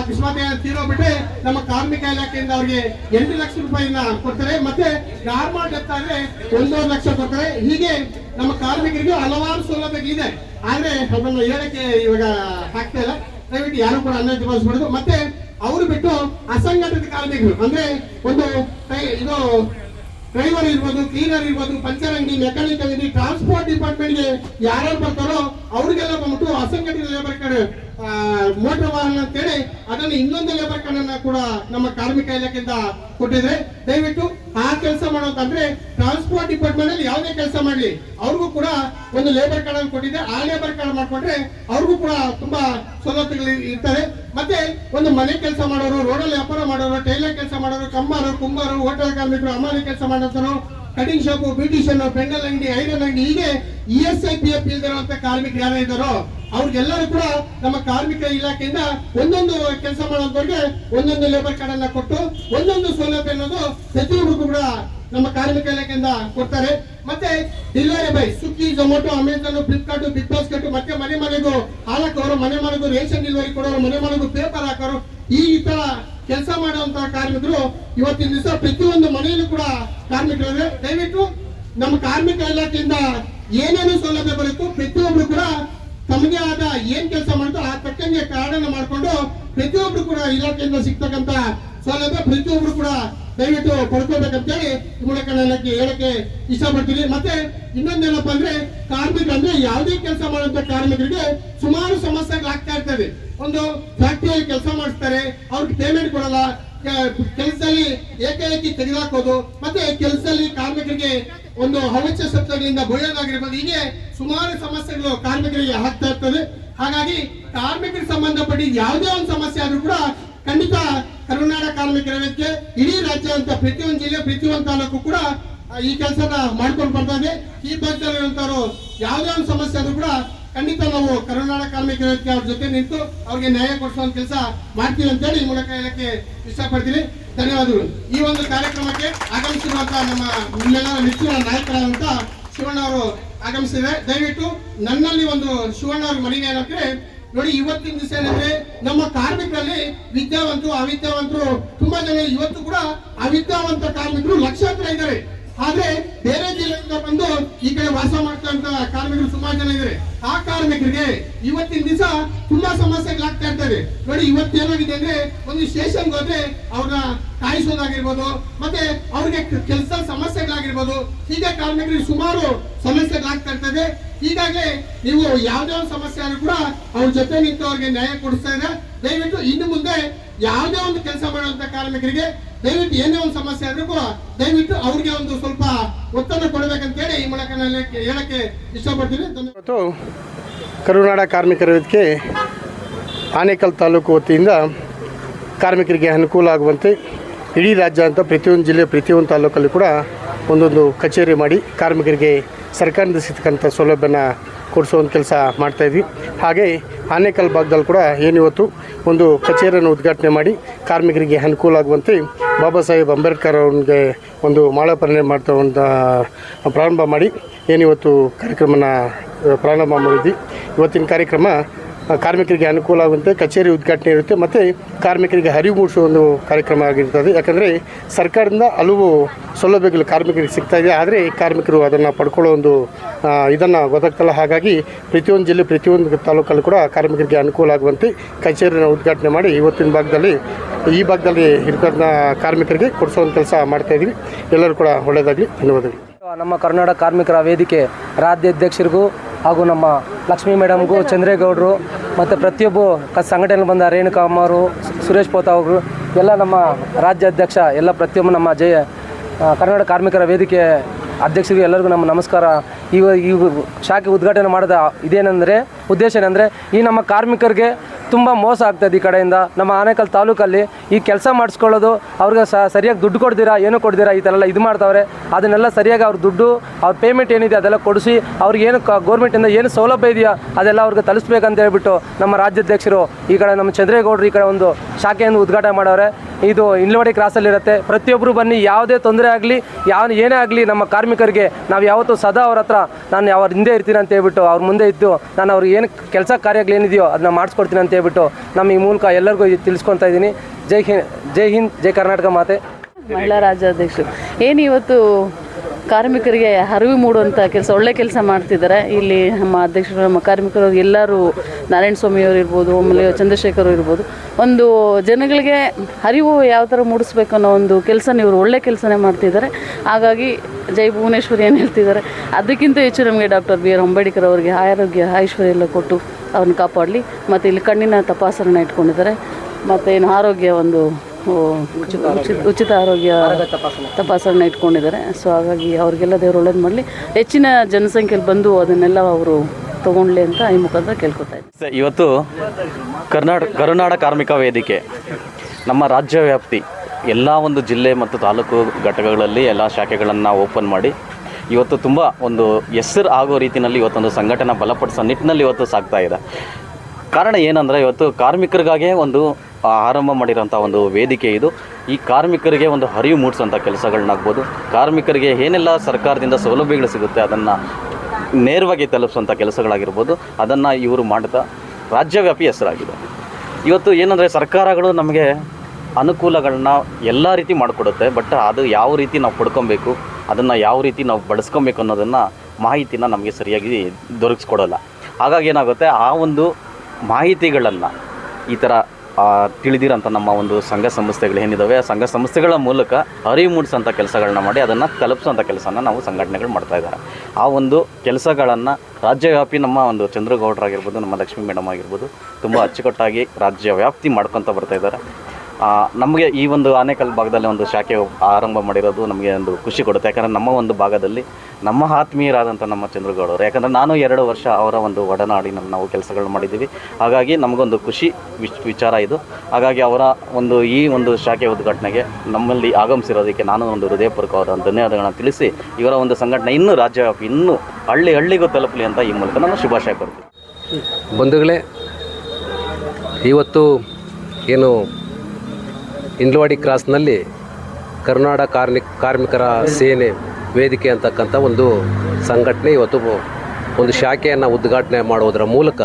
C: ಅಕಸ್ಮಾತ್ ಏನೋ ತೀರೋಗ್ಬಿಟ್ರೆ ನಮ್ಮ ಕಾರ್ಮಿಕ ಇಲಾಖೆಯಿಂದ ಅವ್ರಿಗೆ ಎಂಟು ಲಕ್ಷ ರೂಪಾಯಿನ ಕೊಡ್ತಾರೆ. ಮತ್ತೆ ನಾರ್ಮಲ್ ಡೆತ್ ಆದ್ರೆ ಒಂದೂವರೆ ಲಕ್ಷ ಕೊಡ್ತಾರೆ. ಹೀಗೆ ನಮ್ಮ ಕಾರ್ಮಿಕರಿಗೆ ಹಲವಾರು ಸೌಲಭ್ಯಗಳಿದೆ ಆದ್ರೆ ಅದನ್ನು ಹೇಳಕ್ಕೆ ಇವಾಗ ಆಗ್ತಾ ಇಲ್ಲ. ದಯವಿಟ್ಟು ಯಾರು ಕೂಡ ಅನ್ನ ಬಳಸಬಾರ್ದು ಮತ್ತೆ ಅವರು ಬಿಟ್ಟು ಅಸಂಘಟಿತ ಕಾರ್ಮಿಕರು, ಅಂದ್ರೆ ಒಂದು ಇದು ಡ್ರೈವರ್ ಇರ್ಬೋದು, ಕ್ಲೀನರ್ ಇರ್ಬೋದು, ಪಂಚರಂಗಿ ಅಂಗಡಿ ಮೆಕ್ಯಾನಿಕ್ ಅಂಗಡಿ ಟ್ರಾನ್ಸ್ಪೋರ್ಟ್ ಡಿಪಾರ್ಟ್ಮೆಂಟ್ಗೆ ಯಾರ್ಯಾರು ಬರ್ತಾರೋ ಅವ್ರಿಗೆಲ್ಲ ಬಂದ್ಬಿಟ್ಟು ಅಸಂಘಟಿತ ಲೇಬರ್ ಕಾರ್ಡ್ ಮೋಟರ್ ವಾಹನ ಅಂತೇಳಿ ಅದನ್ನು ಇನ್ನೊಂದು ಲೇಬರ್ ಕಾರ್ಡ್ ಅನ್ನ ಕೂಡ ನಮ್ಮ ಕಾರ್ಮಿಕ ಇಲಾಖೆಯಿಂದ ಕೊಟ್ಟಿದ್ರೆ. ದಯವಿಟ್ಟು ಆ ಕೆಲಸ ಮಾಡೋದಂದ್ರೆ ಟ್ರಾನ್ಸ್ಪೋರ್ಟ್ ಡಿಪಾರ್ಟ್ಮೆಂಟ್ ಅಲ್ಲಿ ಯಾವುದೇ ಕೆಲಸ ಮಾಡಲಿ. ಅವ್ರಿಗೂ ಕೂಡ ಒಂದು ಲೇಬರ್ ಕಾರ್ಡ್ ಅನ್ನು ಕೊಟ್ಟಿದೆ ಆ ಲೇಬರ್ ಕಾರ್ಡ್ ಮಾಡ್ಕೊಂಡ್ರೆ ಅವ್ರಿಗೂ ಕೂಡ ತುಂಬಾ ಸವಲತ್ತುಗಳು ಇರ್ತಾರೆ ಮತ್ತೆ ಒಂದು ಮನೆ ಕೆಲಸ ಮಾಡೋರು, ರೋಡಲ್ಲಿ ವ್ಯಾಪಾರ ಮಾಡೋರು ಟೈಲರ್ ಕೆಲಸ ಮಾಡೋರು, ಕಂಬಾರು, ಕುಂಬಾರು ಹೋಟೆಲ್ ಕಾರ್ಮಿಕರು ಅಮಾಲಿ ಕೆಲಸ ಮಾಡೋರು ಕಟಿಂಗ್ ಶಾಪು ಬ್ಯೂಟಿಷಿಯನ್ ಪೆಂಡಲ್ ಅಂಗಡಿ, ಐರನ್ ಅಂಗಡಿ, ಹೀಗೆ E S I P F ಇಲ್ದಿರುವಂತ ಕಾರ್ಮಿಕರು ಯಾರು ಇದ್ದಾರೋ, ಅವ್ರಿಗೆಲ್ಲರೂ ಕೂಡ ನಮ್ಮ ಕಾರ್ಮಿಕ ಇಲಾಖೆಯಿಂದ ಒಂದೊಂದು ಕೆಲಸ ಮಾಡೋದವ್ರಿಗೆ ಒಂದೊಂದು ಲೇಬರ್ ಕಾರ್ಡ್ ಅನ್ನ ಕೊಟ್ಟು ಒಂದೊಂದು ಸೌಲಭ್ಯ ಅನ್ನೋದು ಪ್ರತಿಯೊಬ್ಬರು ಕೂಡ ನಮ್ಮ ಕಾರ್ಮಿಕ ಇಲಾಖೆಯಿಂದ ಕೊಡ್ತಾರೆ. ಮತ್ತೆ delivery by Swiggy Zomato Amazon Flipkart big basket ಮತ್ತೆ ಮನೆ ಮನೆಗೂ ಹಾಲಕ್ಕವರು ಮನೆ ಮನೆಗೂ ರೇಷನ್ ಡಿಲಿವರಿ ಕೊಡೋರು, ಮನೆ ಮನೆಗೂ ಪೇಪರ್ ಹಾಕೋರು, ಈ ತರ ಕೆಲಸ ಮಾಡುವಂತ ಕಾರ್ಮಿಕರು ಇವತ್ತಿನ ದಿವಸ ಪ್ರತಿಯೊಂದು ಮನೆಯಲ್ಲೂ ಕೂಡ ಕಾರ್ಮಿಕರು ದಯವಿಟ್ಟು ನಮ್ಮ ಕಾರ್ಮಿಕ ಇಲಾಖೆಯಿಂದ ಏನೇನು ಸೌಲಭ್ಯ ಬರುತ್ತೋ ಪ್ರತಿಯೊಬ್ರು ಕೂಡ ತಮಗೆ ಆದ ಏನ್ ಕೆಲಸ ಮಾಡುತ್ತೋ ಆ ತಕ್ಕಂಗೆ ಕಾರಣ ಮಾಡಿಕೊಂಡು ಪ್ರತಿಯೊಬ್ರು ಕೂಡ ಇಲಾಖೆಯಿಂದ ಸಿಗ್ತಕ್ಕಂತ ಸೌಲಭ್ಯ ಪ್ರತಿಯೊಬ್ರು ಕೂಡ ದಯವಿಟ್ಟು ಪಡ್ಕೋಬೇಕಂತೇಳಿ ಈ ಮೂಲಕ ಹೇಳಕ್ಕೆ ಇಷ್ಟಪಡ್ತೀನಿ. ಮತ್ತೆ ಇನ್ನೊಂದೇನಪ್ಪ ಅಂದ್ರೆ ಕಾರ್ಮಿಕ ಅಂದ್ರೆ ಯಾವುದೇ ಕೆಲಸ ಮಾಡುವಂತ ಕಾರ್ಮಿಕರಿಗೆ ಸುಮಾರು ಸಮಸ್ಯೆಗಳು ಆಗ್ತಾ ಇರ್ತವೆ. ಒಂದು ಫ್ಯಾಕ್ಟರಿಯಲ್ಲಿ ಕೆಲಸ ಮಾಡಿಸ್ತಾರೆ, ಅವ್ರಿಗೆ ಪೇಮೆಂಟ್ ಕೊಡಲ್ಲ ಕೆಲಸದಲ್ಲಿ ಏಕಾಏಕಿ ತೆಗೆದಾಕೋದು ಮತ್ತೆ ಕೆಲಸದಲ್ಲಿ ಕಾರ್ಮಿಕರಿಗೆ ಒಂದು ಹವಚ ಶಬ್ದಗಳಿಂದ ಬೊಯ್ಯೋದಾಗಿರ್ಬೋದು ಹೀಗೆ ಸುಮಾರು ಸಮಸ್ಯೆಗಳು ಕಾರ್ಮಿಕರಿಗೆ ಆಗ್ತಾ ಇರ್ತದೆ ಹಾಗಾಗಿ ಕಾರ್ಮಿಕರಿಗೆ ಸಂಬಂಧಪಟ್ಟ ಯಾವುದೇ ಒಂದು ಸಮಸ್ಯೆ ಆದ್ರೂ ಕೂಡ ಖಂಡಿತ ಕರುನಾಡ ಕಾರ್ಮಿಕರ ವೇದಿಕೆ ಇಡೀ ರಾಜ್ಯ ಅಂತ ಪ್ರತಿಯೊಂದು ಜಿಲ್ಲೆ, ಪ್ರತಿಯೊಂದು ತಾಲೂಕು ಕೂಡ ಈ ಕೆಲಸನ ಮಾಡ್ಕೊಂಡು ಬರ್ತಾ ಇದೆ ಈ ಬಗ್ಗೆ ಯಾವುದೇ ಒಂದು ಸಮಸ್ಯೆ ಆದ್ರೂ ಕೂಡ ಖಂಡಿತ ನಾವು ಕರುನಾಡ ಕಾರ್ಮಿಕರ ವೇದಿಕೆ ಅವ್ರ ಜೊತೆ ನಿಂತು ಅವ್ರಿಗೆ ನ್ಯಾಯ ಕೊಡಿಸುವ ಕೆಲಸ ಮಾಡ್ತೀವಿ ಅಂತೇಳಿ ಈ ಮೂಲಕ ಹೇಳಕ್ಕೆ ಇಷ್ಟಪಡ್ತೀನಿ. ಧನ್ಯವಾದಗಳು. ಈ ಒಂದು ಕಾರ್ಯಕ್ರಮಕ್ಕೆ ಆಗಮಿಸಿರುವಂತಹ ನಮ್ಮ ನೆಚ್ಚಿನ ನಾಯಕರಾದಂತ ಶಿವಣ್ಣ ಅವರು ಆಗಮಿಸಿದ್ದಾರೆ. ದಯವಿಟ್ಟು ನನ್ನಲ್ಲಿ ಒಂದು ಶಿವಣ್ಣ ಅವ್ರ ಮನೆಗೆ ಏನಂದ್ರೆ ನೋಡಿ, ಇವತ್ತಿನ ದಿವಸ ಏನಂದ್ರೆ, ನಮ್ಮ ಕಾರ್ಮಿಕರಲ್ಲಿ ವಿದ್ಯಾವಂತರು, ಅವಿದ್ಯಾವಂತರು, ತುಂಬಾ ಜನ ಇವತ್ತು ಕೂಡ ಅವಿದ್ಯಾವಂತ ಕಾರ್ಮಿಕರು ಲಕ್ಷಾಂತರ ಇದ್ದಾರೆ. ಆದ್ರೆ ಬೇರೆ ಜಿಲ್ಲೆಯಿಂದ ಬಂದು ಈ ಕಡೆ ವಾಸ ಮಾಡ್ತಾ ಕಾರ್ಮಿಕರು ಸುಮಾರು ಜನ ಇದ್ದಾರೆ. ಆ ಕಾರ್ಮಿಕರಿಗೆ ಇವತ್ತಿನ ದಿವಸ ತುಂಬಾ ಸಮಸ್ಯೆಗಳಾಗ್ತಾ ಇರ್ತದೆ ನೋಡಿ, ಇವತ್ತು ಏನಾಗಿದೆ ಅಂದ್ರೆ, ಒಂದು ಸ್ಟೇಷನ್ಗೆ ಹೋದ್ರೆ ಅವ್ರನ್ನ ಕಾಯಿಸೋದಾಗಿರ್ಬೋದು, ಮತ್ತೆ ಅವ್ರಿಗೆ ಕೆಲಸ ಸಮಸ್ಯೆಗಳಾಗಿರ್ಬೋದು, ಹೀಗೆ ಕಾರ್ಮಿಕರಿಗೆ ಸುಮಾರು ಸಮಸ್ಯೆಗಳಾಗ್ತಾ ಇರ್ತದೆ ಹೀಗಾಗಿ ನೀವು ಯಾವುದೇ ಒಂದು ಸಮಸ್ಯೆ ಆದ್ರೂ ಕೂಡ ಅವ್ರ ಜೊತೆ ನಿಂತು ಅವ್ರಿಗೆ ನ್ಯಾಯ ಕೊಡಿಸ್ತಾ ಇದ್ರೆ ದಯವಿಟ್ಟು ಇನ್ನು ಮುಂದೆ ಯಾವುದೇ ಒಂದು ಕೆಲಸ ಮಾಡುವಂತ ಕಾರ್ಮಿಕರಿಗೆ ದಯವಿಟ್ಟು ಏನೇ ಒಂದು ಸಮಸ್ಯೆ ಆದ್ರೂ ಕೂಡ ದಯವಿಟ್ಟು ಅವ್ರಿಗೆ ಒಂದು ಸ್ವಲ್ಪ ಒತ್ತನ್ನು ಕೊಡಬೇಕಂತೇಳಿ ಈ ಮೂಲಕ ನಾನು ಹೇಳಕ್ಕೆ- ಹೇಳಕ್ಕೆ ಇಷ್ಟಪಡ್ತೀನಿ. ಇವತ್ತು ಕರುನಾಡ ಕಾರ್ಮಿಕರ ವೇದಿಕೆ ಆನೇಕಲ್ ತಾಲೂಕು ವತಿಯಿಂದ ಕಾರ್ಮಿಕರಿಗೆ ಅನುಕೂಲ ಆಗುವಂತೆ ಇಡೀ ರಾಜ್ಯ ಅಂತ ಪ್ರತಿಯೊಂದು ಜಿಲ್ಲೆ, ಪ್ರತಿಯೊಂದು ತಾಲೂಕಲ್ಲಿ ಕೂಡ ಒಂದೊಂದು ಕಚೇರಿ ಮಾಡಿ ಕಾರ್ಮಿಕರಿಗೆ ಸರ್ಕಾರದಿಂದ ಸಿಗ್ತಕ್ಕಂಥ ಸೌಲಭ್ಯನ ಕೊಡಿಸುವಂಥ ಕೆಲಸ ಮಾಡ್ತಾಯಿದ್ವಿ ಹಾಗೆ ಆನೇಕಲ್ ಭಾಗದಲ್ಲಿ ಕೂಡ ಏನಿವತ್ತು ಒಂದು ಕಚೇರಿಯನ್ನು ಉದ್ಘಾಟನೆ ಮಾಡಿ ಕಾರ್ಮಿಕರಿಗೆ ಅನುಕೂಲ ಆಗುವಂತೆ ಬಾಬಾ ಸಾಹೇಬ್ ಅಂಬೇಡ್ಕರ್ ಅವ್ರಿಗೆ ಒಂದು ಮಾಲಾರ್ಪಣೆ ಮಾಡ್ತಾ ಒಂದು ಪ್ರಾರಂಭ ಮಾಡಿ ಏನಿವತ್ತು ಕಾರ್ಯಕ್ರಮನ ಪ್ರಾರಂಭ ಮಾಡಿದ್ವಿ. ಇವತ್ತಿನ ಕಾರ್ಯಕ್ರಮ ಕಾರ್ಮಿಕರಿಗೆ ಅನುಕೂಲ ಆಗುವಂತೆ ಕಚೇರಿ ಉದ್ಘಾಟನೆ ಇರುತ್ತೆ, ಮತ್ತು ಕಾರ್ಮಿಕರಿಗೆ ಅರಿವು ಮೂಡಿಸುವ ಒಂದು ಕಾರ್ಯಕ್ರಮ ಆಗಿರ್ತದೆ. ಯಾಕಂದರೆ ಸರ್ಕಾರದಿಂದ ಹಲವು ಸೌಲಭ್ಯಗಳು ಕಾರ್ಮಿಕರಿಗೆ ಸಿಗ್ತಾ ಇದೆ. ಆದರೆ ಕಾರ್ಮಿಕರು ಅದನ್ನು ಪಡ್ಕೊಳ್ಳೋ ಒಂದು ಇದನ್ನು ಒದಗ್ತಲ್ಲ. ಹಾಗಾಗಿ ಪ್ರತಿಯೊಂದು ಜಿಲ್ಲೆ, ಪ್ರತಿಯೊಂದು ತಾಲೂಕಲ್ಲೂ ಕೂಡ ಕಾರ್ಮಿಕರಿಗೆ ಅನುಕೂಲ ಆಗುವಂತೆ ಕಚೇರಿನ ಉದ್ಘಾಟನೆ ಮಾಡಿ ಇವತ್ತಿನ ಭಾಗದಲ್ಲಿ, ಈ ಭಾಗದಲ್ಲಿ ಇರ್ತಕ್ಕಂಥ ಕಾರ್ಮಿಕರಿಗೆ ಕೊಡಿಸೋ ಕೆಲಸ ಮಾಡ್ತಾಯಿದ್ದೀವಿ ಎಲ್ಲರೂ ಕೂಡ ಒಳ್ಳೆಯದಾಗಲಿ ಧನ್ಯವಾದಗಳು.
D: ನಮ್ಮ ಕರ್ನಾಟಕ ಕಾರ್ಮಿಕರ ವೇದಿಕೆ ರಾಜ್ಯಾಧ್ಯಕ್ಷರಿಗೂ ಹಾಗೂ ನಮ್ಮ ಲಕ್ಷ್ಮೀ ಮೇಡಮ್ಗೂ ಚಂದ್ರೇಗೌಡರು ಮತ್ತು ಪ್ರತಿಯೊಬ್ಬ ಕ ಸಂಘಟನೆಯಲ್ಲಿ ಬಂದ ರೇಣುಕಾ ಅಮ್ಮವರು ಸುರೇಶ್ ಪೋತಾ ಅವರು, ಎಲ್ಲ ನಮ್ಮ ರಾಜ್ಯಾಧ್ಯಕ್ಷ, ಎಲ್ಲ ಪ್ರತಿಯೊಬ್ಬ ನಮ್ಮ ಜಯ ಕರ್ನಾಟಕ ಕಾರ್ಮಿಕರ ವೇದಿಕೆ ಅಧ್ಯಕ್ಷರಿಗೂ ಎಲ್ಲರಿಗೂ ನಮ್ಮ ನಮಸ್ಕಾರ. ಇವ ಈ ಶಾಖೆ ಉದ್ಘಾಟನೆ ಮಾಡಿದ ಇದೇನೆಂದರೆ, ಉದ್ದೇಶ ಏನಂದರೆ, ಈ ನಮ್ಮ ಕಾರ್ಮಿಕರಿಗೆ ತುಂಬ ಮೋಸ ಆಗ್ತದೆ ಈ ಕಡೆಯಿಂದ. ನಮ್ಮ ಆನೇಕಲ್ ತಾಲೂಕಲ್ಲಿ ಈ ಕೆಲಸ ಮಾಡಿಸ್ಕೊಳ್ಳೋದು, ಅವ್ರಿಗೆ ಸರಿಯಾಗಿ ದುಡ್ಡು ಕೊಡ್ದಿರಾ ಏನು ಕೊಡ್ದಿರಾ ಈ ಥರ ಎಲ್ಲ ಇದು ಮಾಡ್ತಾವ್ರೆ. ಅದನ್ನೆಲ್ಲ ಸರಿಯಾಗಿ ಅವ್ರ ದುಡ್ಡು, ಅವ್ರ ಪೇಮೆಂಟ್ ಏನಿದೆ ಅದೆಲ್ಲ ಕೊಡಿಸಿ, ಅವ್ರಿಗೆ ಏನು ಗೌರ್ಮೆಂಟಿಂದ ಏನು ಸೌಲಭ್ಯ ಇದೆಯಾ, ಅದೆಲ್ಲ ಅವ್ರಿಗೆ ತಲುಪಿಸ್ಬೇಕಂತ ಹೇಳ್ಬಿಟ್ಟು ನಮ್ಮ ರಾಜ್ಯಾಧ್ಯಕ್ಷರು ಈ ಕಡೆ ನಮ್ಮ ಚಂದ್ರೇಗೌಡರು ಈ ಕಡೆ ಒಂದು ಶಾಖೆಯನ್ನು ಉದ್ಘಾಟನೆ ಮಾಡವ್ರೆ. ಇದು ಇನ್ಲವಾಡಿ ಕ್ರಾಸಲ್ಲಿರುತ್ತೆ ಪ್ರತಿಯೊಬ್ಬರು ಬನ್ನಿ, ಯಾವುದೇ ತೊಂದರೆ ಆಗಲಿ ಯಾವ ಏನೇ ಆಗಲಿ ನಮ್ಮ ಕಾರ್ಮಿಕರಿಗೆ ನಾವು ಯಾವತ್ತೂ ಸದಾ ಅವ್ರ ಹತ್ರ ನಾನು ಅವ್ರ ಹಿಂದೆ ಇರ್ತೀನಿ ಅಂತ ಹೇಳ್ಬಿಟ್ಟು ಅವ್ರ ಮುಂದೆ ಇದ್ದು, ನಾನು ಅವ್ರಿಗೆ ಏನು ಕೆಲಸ ಕಾರ್ಯಗಳು ಏನಿದೆಯೋ ಅದನ್ನ ಮಾಡಿಸ್ಕೊಡ್ತೀನಿ ಅಂತ ನಮ್ಮ ಈ ಮೂಲಕ ಎಲ್ಲರಿಗೂ ತಿಳಿಸ್ಕೊತಾ ಇದ್ದೀನಿ. ಜೈ ಹಿಂದ್ ಜೈ ಹಿಂದ್, ಜೈ ಕರ್ನಾಟಕ ಮಾತೆ.
E: ಮಹಿಳಾ ರಾಜ್ಯಾಧ್ಯಕ್ಷರು, ಏನು ಇವತ್ತು ಕಾರ್ಮಿಕರಿಗೆ ಅರಿವು ಮೂಡುವಂಥ ಕೆಲಸ, ಒಳ್ಳೆ ಕೆಲಸ ಮಾಡ್ತಿದ್ದಾರೆ? ಇಲ್ಲಿ ನಮ್ಮ ಅಧ್ಯಕ್ಷರು, ನಮ್ಮ ಕಾರ್ಮಿಕರು, ಎಲ್ಲರೂ ನಾರಾಯಣ ಸ್ವಾಮಿಯವರು ಇರ್ಬೋದು, ಆಮೇಲೆ ಚಂದ್ರಶೇಖರ್ ಇರ್ಬೋದು. ಒಂದು ಜನಗಳಿಗೆ ಅರಿವು ಯಾವ ಥರ ಮೂಡಿಸ್ಬೇಕು ಅನ್ನೋ ಒಂದು ಕೆಲಸ ಇವರು ಒಳ್ಳೆ ಕೆಲಸನೇ ಮಾಡ್ತಿದ್ದಾರೆ. ಹಾಗಾಗಿ ಜೈ ಭುವನೇಶ್ವರಿ ಏನು ಹೇಳ್ತಿದ್ದಾರೆ? ಅದಕ್ಕಿಂತ ಹೆಚ್ಚು ನಮಗೆ ಡಾಕ್ಟರ್ ಬಿ ಆರ್ ಅಂಬೇಡ್ಕರ್ ಅವರಿಗೆ ಆರೋಗ್ಯ, ಐಶ್ವರ್ಯ ಎಲ್ಲ ಕೊಟ್ಟು ಅವ್ರನ್ನ ಕಾಪಾಡಲಿ. ಮತ್ತು ಇಲ್ಲಿ ಕಣ್ಣಿನ ತಪಾಸಣೆ ಇಟ್ಕೊಂಡಿದ್ದಾರೆ. ಮತ್ತು ಏನು ಆರೋಗ್ಯ ಒಂದು ಉಚಿತ ಉಚಿತ ಆರೋಗ್ಯ ತಪಾಸಣೆ. ಇಟ್ಕೊಂಡಿದ್ದಾರೆ. ಸೊ ಹಾಗಾಗಿ ಅವ್ರಿಗೆಲ್ಲ ದೇವ್ರು ಒಳ್ಳೇದು ಮಾಡಲಿ. ಹೆಚ್ಚಿನ ಜನಸಂಖ್ಯೆಯಲ್ಲಿ ಬಂದು ಅದನ್ನೆಲ್ಲ ಅವರು ತೊಗೊಂಡ್ಲಿ ಅಂತ ಈ ಮುಖಾಂತರ ಕೇಳ್ಕೊತಾ ಇದ್ದೀನಿ.
F: ಇವತ್ತು ಕರ್ನಾಟಕ ಕರುನಾಡ ಕಾರ್ಮಿಕ ವೇದಿಕೆ ನಮ್ಮ ರಾಜ್ಯ ವ್ಯಾಪ್ತಿ ಎಲ್ಲ ಒಂದು ಜಿಲ್ಲೆ ಮತ್ತು ತಾಲೂಕು ಘಟಕಗಳಲ್ಲಿ ಎಲ್ಲ ಶಾಖೆಗಳನ್ನು ಓಪನ್ ಮಾಡಿ ಇವತ್ತು ತುಂಬ ಒಂದು ಹೆಸರು ಆಗೋ ರೀತಿಯಲ್ಲಿ ಇವತ್ತೊಂದು ಸಂಘಟನೆ ಬಲಪಡಿಸೋ ನಿಟ್ಟಿನಲ್ಲಿ ಇವತ್ತು ಸಾಗ್ತಾ ಇದೆ. ಕಾರಣ ಏನಂದರೆ ಇವತ್ತು ಕಾರ್ಮಿಕರಿಗಾಗೆ ಒಂದು ಆರಂಭ ಮಾಡಿರೋಂಥ ಒಂದು ವೇದಿಕೆ ಇದು. ಈ ಕಾರ್ಮಿಕರಿಗೆ ಒಂದು ಅರಿವು ಮೂಡಿಸೋಂಥ ಕೆಲಸಗಳನ್ನಾಗ್ಬೋದು. ಕಾರ್ಮಿಕರಿಗೆ ಏನೆಲ್ಲ ಸರ್ಕಾರದಿಂದ ಸೌಲಭ್ಯಗಳು ಸಿಗುತ್ತೆ ಅದನ್ನು ನೇರವಾಗಿ ತಲುಪಿಸುವಂಥ ಕೆಲಸಗಳಾಗಿರ್ಬೋದು. ಅದನ್ನು ಇವರು ಮಾಡ್ತಾ ರಾಜ್ಯವ್ಯಾಪಿ ಹೆಸರಾಗಿದೆ. ಇವತ್ತು ಏನಂದರೆ ಸರ್ಕಾರಗಳು ನಮಗೆ ಅನುಕೂಲಗಳನ್ನ ಎಲ್ಲ ರೀತಿ ಮಾಡಿಕೊಡುತ್ತೆ. ಬಟ್ ಅದು ಯಾವ ರೀತಿ ನಾವು ಪಡ್ಕೊಬೇಕು, ಅದನ್ನು ಯಾವ ರೀತಿ ನಾವು ಬಳಸ್ಕೊಬೇಕು ಅನ್ನೋದನ್ನು ಮಾಹಿತಿನ ನಮಗೆ ಸರಿಯಾಗಿ ದೊರಕಿಸ್ಕೊಡೋಲ್ಲ. ಹಾಗಾಗಿ ಏನಾಗುತ್ತೆ, ಆ ಒಂದು ಮಾಹಿತಿಗಳನ್ನು ಈ ಥರ ತಿಳಿದಿರೋಂಥ ನಮ್ಮ ಒಂದು ಸಂಘ ಸಂಸ್ಥೆಗಳು ಏನಿದ್ದಾವೆ ಆ ಸಂಘ ಸಂಸ್ಥೆಗಳ ಮೂಲಕ ಅರಿವು ಮೂಡಿಸೋಂಥ ಕೆಲಸಗಳನ್ನ ಮಾಡಿ ಅದನ್ನು ತಲುಪಿಸೋಂಥ ಕೆಲಸನ ನಾವು ಸಂಘಟನೆಗಳು ಮಾಡ್ತಾ ಇದ್ದಾರೆ ಆ ಒಂದು ಕೆಲಸಗಳನ್ನು ರಾಜ್ಯವ್ಯಾಪಿ ನಮ್ಮ ಒಂದು ಚಂದ್ರಗೌಡರಾಗಿರ್ಬೋದು, ನಮ್ಮ ಲಕ್ಷ್ಮೀ ಮೇಡಮ್ ಆಗಿರ್ಬೋದು, ತುಂಬ ಅಚ್ಚುಕಟ್ಟಾಗಿ ರಾಜ್ಯ ವ್ಯಾಪ್ತಿ ಮಾಡ್ಕೊತ ಬರ್ತಾ ಇದ್ದಾರೆ ನಮಗೆ ಈ ಒಂದು ಆನೇಕಲ್ ಭಾಗದಲ್ಲಿ ಒಂದು ಶಾಖೆ ಆರಂಭ ಮಾಡಿರೋದು ನಮಗೆ ಒಂದು ಖುಷಿ ಕೊಡುತ್ತೆ. ಯಾಕಂದರೆ ನಮ್ಮ ಒಂದು ಭಾಗದಲ್ಲಿ ನಮ್ಮ ಆತ್ಮೀಯರಾದಂಥ ನಮ್ಮ ಚಂದ್ರಗೌಡರು. ಯಾಕಂದರೆ ನಾನು ಎರಡು ವರ್ಷ ಅವರ ಒಂದು ಒಡನಾಡಿನಲ್ಲಿ ನಾವು ಕೆಲಸಗಳು ಮಾಡಿದ್ದೀವಿ. ಹಾಗಾಗಿ ನಮಗೊಂದು ಖುಷಿ ವಿಚ್, ವಿಚಾರ ಇದು. ಹಾಗಾಗಿ ಅವರ ಒಂದು ಈ ಒಂದು ಶಾಖೆ ಉದ್ಘಾಟನೆಗೆ ನಮ್ಮಲ್ಲಿ ಆಗಮಿಸಿರೋದಕ್ಕೆ ನಾನು ಒಂದು ಹೃದಯಪೂರ್ವಕವಾದ ಧನ್ಯವಾದಗಳನ್ನು ತಿಳಿಸಿ, ಇವರ ಒಂದು ಸಂಘಟನೆ ಇನ್ನೂ ರಾಜ್ಯವ್ಯಾಪಿ ಇನ್ನೂ ಹಳ್ಳಿ ಹಳ್ಳಿಗೂ ತಲುಪಲಿ ಅಂತ ಈ ಮೂಲಕ ನಾನು ಶುಭಾಶಯ ಕೊಡ್ತೀನಿ
G: ಬಂಧುಗಳೇ, ಇವತ್ತು ಏನು ಇಂಡ್ಲವಾಡಿ ಕ್ರಾಸ್ನಲ್ಲಿ ಕರ್ನಾಟಕ ಕಾರ್ಮಿ ಕಾರ್ಮಿಕರ ಸೇನೆ ವೇದಿಕೆ ಅಂತಕ್ಕಂಥ ಒಂದು ಸಂಘಟನೆ ಇವತ್ತು ಒಂದು ಶಾಖೆಯನ್ನು ಉದ್ಘಾಟನೆ ಮಾಡುವುದರ ಮೂಲಕ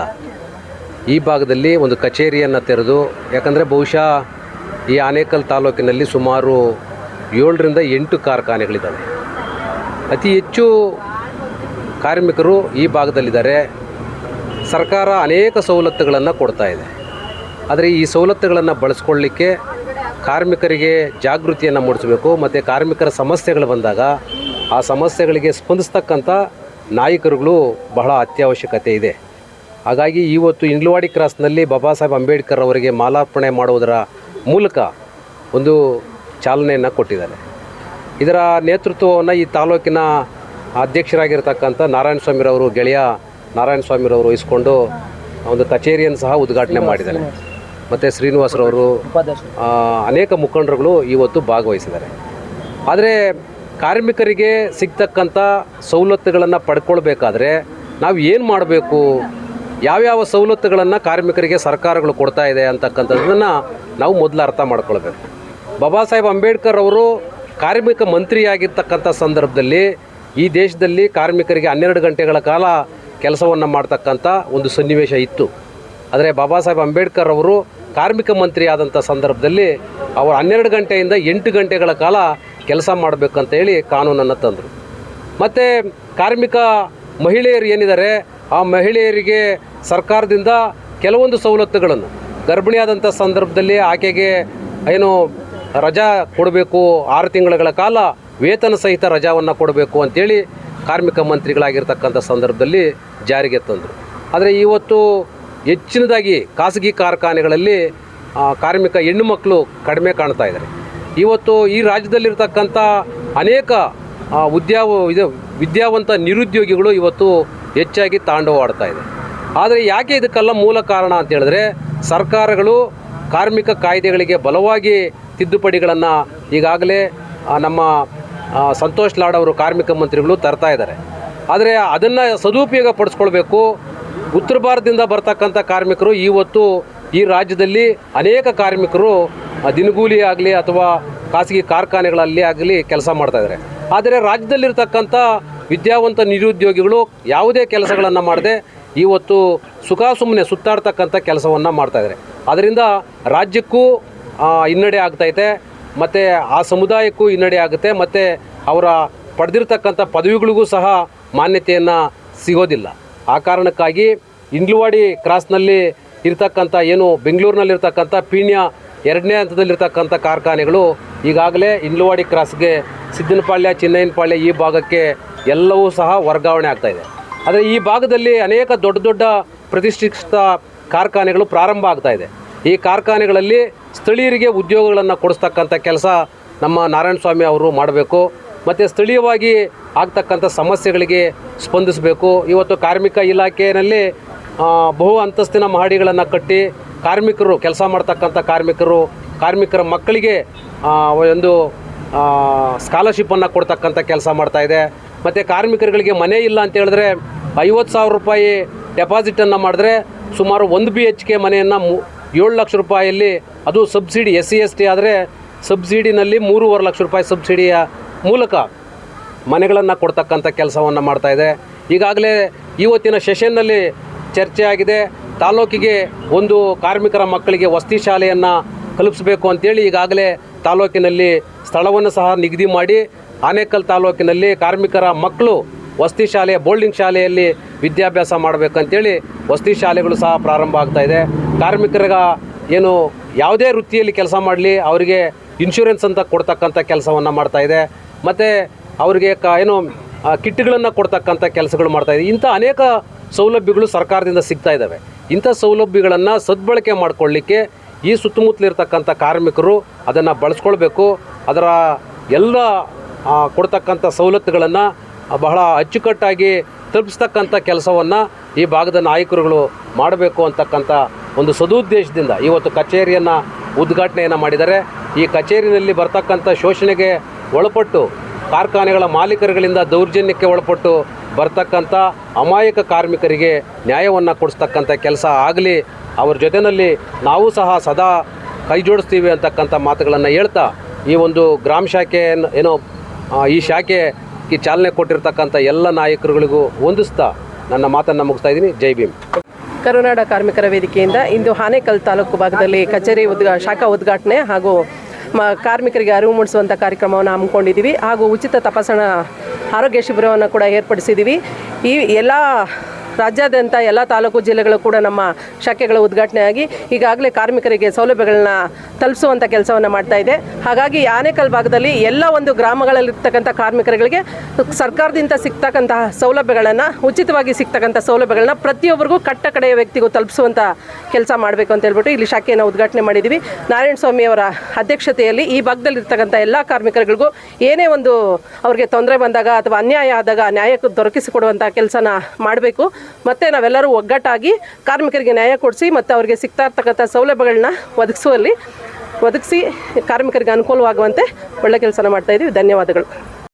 G: ಈ ಭಾಗದಲ್ಲಿ ಒಂದು ಕಚೇರಿಯನ್ನು ತೆರೆದು, ಯಾಕಂದರೆ ಬಹುಶಃ ಈ ಆನೇಕಲ್ ತಾಲೂಕಿನಲ್ಲಿ ಸುಮಾರು ಏಳರಿಂದ ಎಂಟು ಕಾರ್ಖಾನೆಗಳಿದ್ದಾವೆ. ಅತಿ ಹೆಚ್ಚು ಕಾರ್ಮಿಕರು ಈ ಭಾಗದಲ್ಲಿದ್ದಾರೆ. ಸರ್ಕಾರ ಅನೇಕ ಸವಲತ್ತುಗಳನ್ನು ಕೊಡ್ತಾ ಇದೆ. ಆದರೆ ಈ ಸವಲತ್ತುಗಳನ್ನು ಬಳಸ್ಕೊಳ್ಳಿಕ್ಕೆ ಕಾರ್ಮಿಕರಿಗೆ ಜಾಗೃತಿಯನ್ನು ಮೂಡಿಸಬೇಕು ಮತ್ತು ಕಾರ್ಮಿಕರ ಸಮಸ್ಯೆಗಳು ಬಂದಾಗ ಆ ಸಮಸ್ಯೆಗಳಿಗೆ ಸ್ಪಂದಿಸ್ತಕ್ಕಂಥ ನಾಯಕರುಗಳು ಬಹಳ ಅತ್ಯವಶ್ಯಕತೆ ಇದೆ. ಹಾಗಾಗಿ ಇವತ್ತು ಇಂಡ್ಲವಾಡಿ ಕ್ರಾಸ್ನಲ್ಲಿ ಬಾಬಾ ಸಾಹೇಬ್ ಅಂಬೇಡ್ಕರ್ ಅವರಿಗೆ ಮಾಲಾರ್ಪಣೆ ಮಾಡುವುದರ ಮೂಲಕ ಒಂದು ಚಾಲನೆಯನ್ನು ಕೊಟ್ಟಿದ್ದಾರೆ. ಇದರ ನೇತೃತ್ವವನ್ನು ಈ ತಾಲೂಕಿನ ಅಧ್ಯಕ್ಷರಾಗಿರ್ತಕ್ಕಂಥ ನಾರಾಯಣ ಸ್ವಾಮಿರವರು, ಗೆಳೆಯ ನಾರಾಯಣ ಸ್ವಾಮಿರವರು ವಹಿಸಿಕೊಂಡು ಒಂದು ಕಚೇರಿಯನ್ನು ಸಹ ಉದ್ಘಾಟನೆ ಮಾಡಿದ್ದಾರೆ. ಮತ್ತು ಶ್ರೀನಿವಾಸರವರು ಅನೇಕ ಮುಖಂಡರುಗಳು ಇವತ್ತು ಭಾಗವಹಿಸಿದ್ದಾರೆ. ಆದರೆ ಕಾರ್ಮಿಕರಿಗೆ ಸಿಗ್ತಕ್ಕಂಥ ಸವಲತ್ತುಗಳನ್ನು ಪಡ್ಕೊಳ್ಬೇಕಾದ್ರೆ ನಾವು ಏನು ಮಾಡಬೇಕು? ಯಾವ್ಯಾವ ಸವಲತ್ತುಗಳನ್ನು ಕಾರ್ಮಿಕರಿಗೆ ಸರ್ಕಾರಗಳು ಕೊಡ್ತಾ ಇದೆ ಅಂತಕ್ಕಂಥದ್ದನ್ನು ನಾವು ಮೊದಲು ಅರ್ಥ ಮಾಡ್ಕೊಳ್ಬೇಕು. ಬಾಬಾ ಸಾಹೇಬ್ ಅಂಬೇಡ್ಕರ್ ಅವರು ಕಾರ್ಮಿಕ ಮಂತ್ರಿಯಾಗಿರ್ತಕ್ಕಂಥ ಸಂದರ್ಭದಲ್ಲಿ ಈ ದೇಶದಲ್ಲಿ ಕಾರ್ಮಿಕರಿಗೆ ಹನ್ನೆರಡು ಗಂಟೆಗಳ ಕಾಲ ಕೆಲಸವನ್ನು ಮಾಡ್ತಕ್ಕಂಥ ಒಂದು ಸನ್ನಿವೇಶ ಇತ್ತು. ಆದರೆ ಬಾಬಾ ಸಾಹೇಬ್ ಅಂಬೇಡ್ಕರ್ ಅವರು ಕಾರ್ಮಿಕ ಮಂತ್ರಿ ಆದಂಥ ಸಂದರ್ಭದಲ್ಲಿ ಅವರು ಹನ್ನೆರಡು ಗಂಟೆಯಿಂದ ಎಂಟು ಗಂಟೆಗಳ ಕಾಲ ಕೆಲಸ ಮಾಡಬೇಕಂತ ಹೇಳಿ ಕಾನೂನನ್ನು ತಂದರು. ಮತ್ತು ಕಾರ್ಮಿಕ ಮಹಿಳೆಯರು ಏನಿದ್ದಾರೆ, ಆ ಮಹಿಳೆಯರಿಗೆ ಸರ್ಕಾರದಿಂದ ಕೆಲವೊಂದು ಸವಲತ್ತುಗಳನ್ನು ಗರ್ಭಿಣಿಯಾದಂಥ ಸಂದರ್ಭದಲ್ಲಿ ಆಕೆಗೆ ಏನು ರಜಾ ಕೊಡಬೇಕು, ಆರು ತಿಂಗಳ ಕಾಲ ವೇತನ ಸಹಿತ ರಜಾವನ್ನು ಕೊಡಬೇಕು ಅಂತೇಳಿ ಕಾರ್ಮಿಕ ಮಂತ್ರಿಗಳಾಗಿರ್ತಕ್ಕಂಥ ಸಂದರ್ಭದಲ್ಲಿ ಜಾರಿಗೆ ತಂದರು. ಆದರೆ ಇವತ್ತು ಹೆಚ್ಚಿನದಾಗಿ ಖಾಸಗಿ ಕಾರ್ಖಾನೆಗಳಲ್ಲಿ ಕಾರ್ಮಿಕ ಹೆಣ್ಣು ಮಕ್ಕಳು ಕಡಿಮೆ ಕಾಣ್ತಾ ಇದ್ದಾರೆ ಇವತ್ತು ಈ ರಾಜ್ಯದಲ್ಲಿರ್ತಕ್ಕಂಥ ಅನೇಕ ಉದ್ಯಾವ, ಇದು ವಿದ್ಯಾವಂತ ನಿರುದ್ಯೋಗಿಗಳು ಇವತ್ತು ಹೆಚ್ಚಾಗಿ ತಾಂಡವವಾಡ್ತಾ ಇದೆ. ಆದರೆ ಯಾಕೆ ಇದಕ್ಕೆಲ್ಲ ಮೂಲ ಕಾರಣ ಅಂತ ಹೇಳಿದ್ರೆ, ಸರ್ಕಾರಗಳು ಕಾರ್ಮಿಕ ಕಾಯ್ದೆಗಳಿಗೆ ಬಲವಾಗಿ ತಿದ್ದುಪಡಿಗಳನ್ನು ಈಗಾಗಲೇ ನಮ್ಮ ಸಂತೋಷ್ ಲಾಡ್ ಅವರು ಕಾರ್ಮಿಕ ಮಂತ್ರಿಗಳು ತರ್ತಾ ಇದ್ದಾರೆ ಆದರೆ ಅದನ್ನು ಸದುಪಯೋಗ ಪಡಿಸ್ಕೊಳ್ಬೇಕು ಉತ್ತರ ಭಾರತದಿಂದ ಬರ್ತಕ್ಕಂಥ ಕಾರ್ಮಿಕರು ಇವತ್ತು ಈ ರಾಜ್ಯದಲ್ಲಿ ಅನೇಕ ಕಾರ್ಮಿಕರು ದಿನಗೂಲಿ ಆಗಲಿ ಅಥವಾ ಖಾಸಗಿ ಕಾರ್ಖಾನೆಗಳಲ್ಲಿ ಆಗಲಿ ಕೆಲಸ ಮಾಡ್ತಾ ಇದ್ದಾರೆ. ಆದರೆ ರಾಜ್ಯದಲ್ಲಿರ್ತಕ್ಕಂಥ ವಿದ್ಯಾವಂತ ನಿರುದ್ಯೋಗಿಗಳು ಯಾವುದೇ ಕೆಲಸಗಳನ್ನು ಮಾಡದೆ ಇವತ್ತು ಸುಖಾಸುಮ್ಮನೆ ಸುತ್ತಾಡ್ತಕ್ಕಂಥ ಕೆಲಸವನ್ನು ಮಾಡ್ತಾ ಇದ್ದಾರೆ. ಅದರಿಂದ ರಾಜ್ಯಕ್ಕೂ ಹಿನ್ನಡೆ ಆಗ್ತೈತೆ ಮತ್ತು ಆ ಸಮುದಾಯಕ್ಕೂ ಹಿನ್ನಡೆ ಆಗುತ್ತೆ, ಮತ್ತು ಅವರ ಪಡೆದಿರ್ತಕ್ಕಂಥ ಪದವಿಗಳಿಗೂ ಸಹ ಮಾನ್ಯತೆಯನ್ನು ಸಿಗೋದಿಲ್ಲ. ಆ ಕಾರಣಕ್ಕಾಗಿ ಇಂಡ್ಲವಾಡಿ ಕ್ರಾಸ್ನಲ್ಲಿ ಇರ್ತಕ್ಕಂಥ ಏನು ಬೆಂಗಳೂರಿನಲ್ಲಿರ್ತಕ್ಕಂಥ ಪೀಣ್ಯ ಎರಡನೇ ಹಂತದಲ್ಲಿರ್ತಕ್ಕಂಥ ಕಾರ್ಖಾನೆಗಳು ಈಗಾಗಲೇ ಇಂಡ್ಲವಾಡಿ ಕ್ರಾಸ್ಗೆ ಸಿದ್ದನಪಾಳ್ಯ ಚಿನ್ನಯ್ಯನಪಾಳ್ಯ ಈ ಭಾಗಕ್ಕೆ ಎಲ್ಲವೂ ಸಹ ವರ್ಗಾವಣೆ ಆಗ್ತಾ ಇದೆ. ಆದರೆ ಈ ಭಾಗದಲ್ಲಿ ಅನೇಕ ದೊಡ್ಡ ದೊಡ್ಡ ಪ್ರತಿಷ್ಠಿತ ಕಾರ್ಖಾನೆಗಳು ಪ್ರಾರಂಭ ಆಗ್ತಾ ಇದೆ. ಈ ಕಾರ್ಖಾನೆಗಳಲ್ಲಿ ಸ್ಥಳೀಯರಿಗೆ ಉದ್ಯೋಗಗಳನ್ನು ಕೊಡಿಸ್ತಕ್ಕಂಥ ಕೆಲಸ ನಮ್ಮ ನಾರಾಯಣ ಸ್ವಾಮಿ ಅವರು ಮಾಡಬೇಕು. ಮತ್ತು ಸ್ಥಳೀಯವಾಗಿ ಆಗ್ತಕ್ಕಂಥ ಸಮಸ್ಯೆಗಳಿಗೆ ಸ್ಪಂದಿಸಬೇಕು. ಇವತ್ತು ಕಾರ್ಮಿಕ ಇಲಾಖೆಯಲ್ಲಿ ಬಹು ಅಂತಸ್ತಿನ ಮಹಡಿಗಳನ್ನು ಕಟ್ಟಿ ಕಾರ್ಮಿಕರು, ಕೆಲಸ ಮಾಡ್ತಕ್ಕಂಥ ಕಾರ್ಮಿಕರು, ಕಾರ್ಮಿಕರ ಮಕ್ಕಳಿಗೆ ಒಂದು ಸ್ಕಾಲರ್ಶಿಪ್ಪನ್ನು ಕೊಡ್ತಕ್ಕಂಥ ಕೆಲಸ ಮಾಡ್ತಾಯಿದೆ ಮತ್ತು ಕಾರ್ಮಿಕರುಗಳಿಗೆ ಮನೆ ಇಲ್ಲ ಅಂತ ಹೇಳಿದ್ರೆ ಐವತ್ತು ಸಾವಿರ ರೂಪಾಯಿ ಡೆಪಾಸಿಟನ್ನು ಮಾಡಿದ್ರೆ ಸುಮಾರು ಒಂದು ಬಿ ಎಚ್ ಕೆ ಮನೆಯನ್ನು ಮು, ಏಳು ಲಕ್ಷ ರೂಪಾಯಲ್ಲಿ, ಅದು subsidy S C S T ಆದರೆ ಸಬ್ಸಿಡಿನಲ್ಲಿ ಮೂರುವರೆ ಲಕ್ಷ ರೂಪಾಯಿ ಸಬ್ಸಿಡಿಯ ಮೂಲಕ ಮನೆಗಳನ್ನು ಕೊಡ್ತಕ್ಕಂಥ ಕೆಲಸವನ್ನು ಮಾಡ್ತಾ ಇದೆ. ಈಗಾಗಲೇ ಇವತ್ತಿನ ಸೆಷನ್ನಲ್ಲಿ ಚರ್ಚೆ ಆಗಿದೆ ತಾಲೂಕಿಗೆ ಒಂದು ಕಾರ್ಮಿಕರ ಮಕ್ಕಳಿಗೆ ವಸತಿ ಶಾಲೆಯನ್ನು ಕಲ್ಪಿಸಬೇಕು ಅಂತೇಳಿ ಈಗಾಗಲೇ ತಾಲೂಕಿನಲ್ಲಿ ಸ್ಥಳವನ್ನು ಸಹ ನಿಗದಿ ಮಾಡಿ ಆನೇಕಲ್ ತಾಲೂಕಿನಲ್ಲಿ ಕಾರ್ಮಿಕರ ಮಕ್ಕಳು ವಸತಿ ಶಾಲೆ ಬೋಲ್ಡಿಂಗ್ ಶಾಲೆಯಲ್ಲಿ ವಿದ್ಯಾಭ್ಯಾಸ ಮಾಡಬೇಕಂತೇಳಿ ವಸತಿ ಶಾಲೆಗಳು ಸಹ ಪ್ರಾರಂಭ ಆಗ್ತಾ ಇದೆ. ಕಾರ್ಮಿಕರಿಗ ಏನು ಯಾವುದೇ ವೃತ್ತಿಯಲ್ಲಿ ಕೆಲಸ ಮಾಡಲಿ, ಅವರಿಗೆ ಇನ್ಶೂರೆನ್ಸ್ ಅಂತ ಕೊಡ್ತಕ್ಕಂಥ ಕೆಲಸವನ್ನು ಮಾಡ್ತಾಯಿದೆ ಮತ್ತು ಅವರಿಗೆ ಕ ಏನು ಕಿಟ್ಗಳನ್ನು ಕೊಡ್ತಕ್ಕಂಥ ಕೆಲಸಗಳು ಮಾಡ್ತಾ ಇದೆ. ಇಂಥ ಅನೇಕ ಸೌಲಭ್ಯಗಳು ಸರ್ಕಾರದಿಂದ ಸಿಗ್ತಾ ಇದ್ದಾವೆ. ಇಂಥ ಸೌಲಭ್ಯಗಳನ್ನು ಸದ್ಬಳಕೆ ಮಾಡಿಕೊಳ್ಳಿಕ್ಕೆ ಈ ಸುತ್ತಮುತ್ತಲಿರ್ತಕ್ಕಂಥ ಕಾರ್ಮಿಕರು ಅದನ್ನು ಬಳಸ್ಕೊಳ್ಬೇಕು. ಅದರ ಎಲ್ಲ ಕೊಡ್ತಕ್ಕಂಥ ಸವಲತ್ತುಗಳನ್ನು ಬಹಳ ಅಚ್ಚುಕಟ್ಟಾಗಿ ತಲುಪಿಸ್ತಕ್ಕಂಥ ಕೆಲಸವನ್ನು ಈ ಭಾಗದ ನಾಯಕರುಗಳು ಮಾಡಬೇಕು ಅಂತಕ್ಕಂಥ ಒಂದು ಸದುದ್ದೇಶದಿಂದ ಇವತ್ತು ಕಚೇರಿಯನ್ನು ಉದ್ಘಾಟನೆಯನ್ನು ಮಾಡಿದ್ದಾರೆ. ಈ ಕಚೇರಿನಲ್ಲಿ ಬರ್ತಕ್ಕಂಥ ಶೋಷಣೆಗೆ ಒಳಪಟ್ಟು ಕಾರ್ಖಾನೆಗಳ ಮಾಲೀಕರುಗಳಿಂದ ದೌರ್ಜನ್ಯಕ್ಕೆ ಒಳಪಟ್ಟು ಬರ್ತಕ್ಕಂಥ ಅಮಾಯಕ ಕಾರ್ಮಿಕರಿಗೆ ನ್ಯಾಯವನ್ನು ಕೊಡಿಸ್ತಕ್ಕಂಥ ಕೆಲಸ ಆಗಲಿ, ಅವ್ರ ಜೊತೆಯಲ್ಲಿ ನಾವು ಸಹ ಸದಾ ಕೈ ಜೋಡಿಸ್ತೀವಿ ಅಂತಕ್ಕಂಥ ಮಾತುಗಳನ್ನು ಹೇಳ್ತಾ ಈ ಒಂದು ಗ್ರಾಮ ಶಾಖೆ ಏನೋ ಶಾಖೆ ಈ ಚಾಲನೆ ಕೊಟ್ಟಿರ್ತಕ್ಕಂಥ ಎಲ್ಲ ನಾಯಕರುಗಳಿಗೂ ಹೊಂದಿಸ್ತಾ ನನ್ನ ಮಾತನ್ನು ಮುಗಿಸ್ತಾ ಇದ್ದೀನಿ. ಜೈ ಭೀಮ್.
H: ಕರುನಾಡ ಕಾರ್ಮಿಕರ ವೇದಿಕೆಯಿಂದ ಇಂದು ಹಾನೇಕಲ್ ತಾಲೂಕು ಭಾಗದಲ್ಲಿ ಕಚೇರಿ ಉದ್ಘಾ ಶಾಖಾ ಉದ್ಘಾಟನೆ ಹಾಗೂ ಮ, ಕಾರ್ಮಿಕರಿಗೆ ಅರಿವು ಮೂಡಿಸುವಂಥ ಕಾರ್ಯಕ್ರಮವನ್ನು ಹಮ್ಮಿಕೊಂಡಿದ್ದೀವಿ ಹಾಗೂ ಉಚಿತ ತಪಾಸಣಾ ಆರೋಗ್ಯ ಶಿಬಿರವನ್ನು ಕೂಡ ಏರ್ಪಡಿಸಿದ್ದೀವಿ. ಈ ಎಲ್ಲ ರಾಜ್ಯಾದ್ಯಂತ ಎಲ್ಲ ತಾಲೂಕು ಜಿಲ್ಲೆಗಳು ಕೂಡ ನಮ್ಮ ಶಾಖೆಗಳ ಉದ್ಘಾಟನೆಯಾಗಿ ಈಗಾಗಲೇ ಕಾರ್ಮಿಕರಿಗೆ ಸೌಲಭ್ಯಗಳನ್ನ ತಲುಪಿಸುವಂಥ ಕೆಲಸವನ್ನು ಮಾಡ್ತಾ ಇದೆ. ಹಾಗಾಗಿ ಆನೇಕಲ್ ಭಾಗದಲ್ಲಿ ಎಲ್ಲ ಒಂದು ಗ್ರಾಮಗಳಲ್ಲಿರ್ತಕ್ಕಂಥ ಕಾರ್ಮಿಕರುಗಳಿಗೆ ಸರ್ಕಾರದಿಂದ ಸಿಗ್ತಕ್ಕಂತಹ ಸೌಲಭ್ಯಗಳನ್ನು, ಉಚಿತವಾಗಿ ಸಿಗ್ತಕ್ಕಂಥ ಸೌಲಭ್ಯಗಳನ್ನ ಪ್ರತಿಯೊಬ್ಬರಿಗೂ ಕಟ್ಟ ಕಡೆಯ ವ್ಯಕ್ತಿಗೂ ತಲುಪಿಸುವಂಥ ಕೆಲಸ ಮಾಡಬೇಕು ಅಂತ ಹೇಳ್ಬಿಟ್ಟು ಇಲ್ಲಿ ಶಾಖೆಯನ್ನು ಉದ್ಘಾಟನೆ ಮಾಡಿದ್ದೀವಿ ನಾರಾಯಣ ಸ್ವಾಮಿಯವರ ಅಧ್ಯಕ್ಷತೆಯಲ್ಲಿ ಈ ಭಾಗದಲ್ಲಿರ್ತಕ್ಕಂಥ ಎಲ್ಲ ಕಾರ್ಮಿಕರುಗಳಿಗೂ ಏನೇ ಒಂದು ಅವರಿಗೆ ತೊಂದರೆ ಬಂದಾಗ ಅಥವಾ ಅನ್ಯಾಯ ಆದಾಗ ನ್ಯಾಯಕ್ಕೆ ದೊರಕಿಸಿಕೊಡುವಂಥ ಕೆಲಸನ ಮಾಡಬೇಕು. ಮತ್ತು ನಾವೆಲ್ಲರೂ ಒಗ್ಗಟ್ಟಾಗಿ ಕಾರ್ಮಿಕರಿಗೆ ನ್ಯಾಯ ಕೊಡಿಸಿ ಮತ್ತು ಅವರಿಗೆ ಸಿಗ್ತಾ ಇರ್ತಕ್ಕಂಥ ಸೌಲಭ್ಯಗಳನ್ನ ಒದಗಿಸುವಲ್ಲಿ ಒದಗಿಸಿ ಕಾರ್ಮಿಕರಿಗೆ ಅನುಕೂಲವಾಗುವಂತೆ ಒಳ್ಳೆ ಕೆಲಸನ ಮಾಡ್ತಾಯಿದ್ದೀವಿ ಧನ್ಯವಾದಗಳು.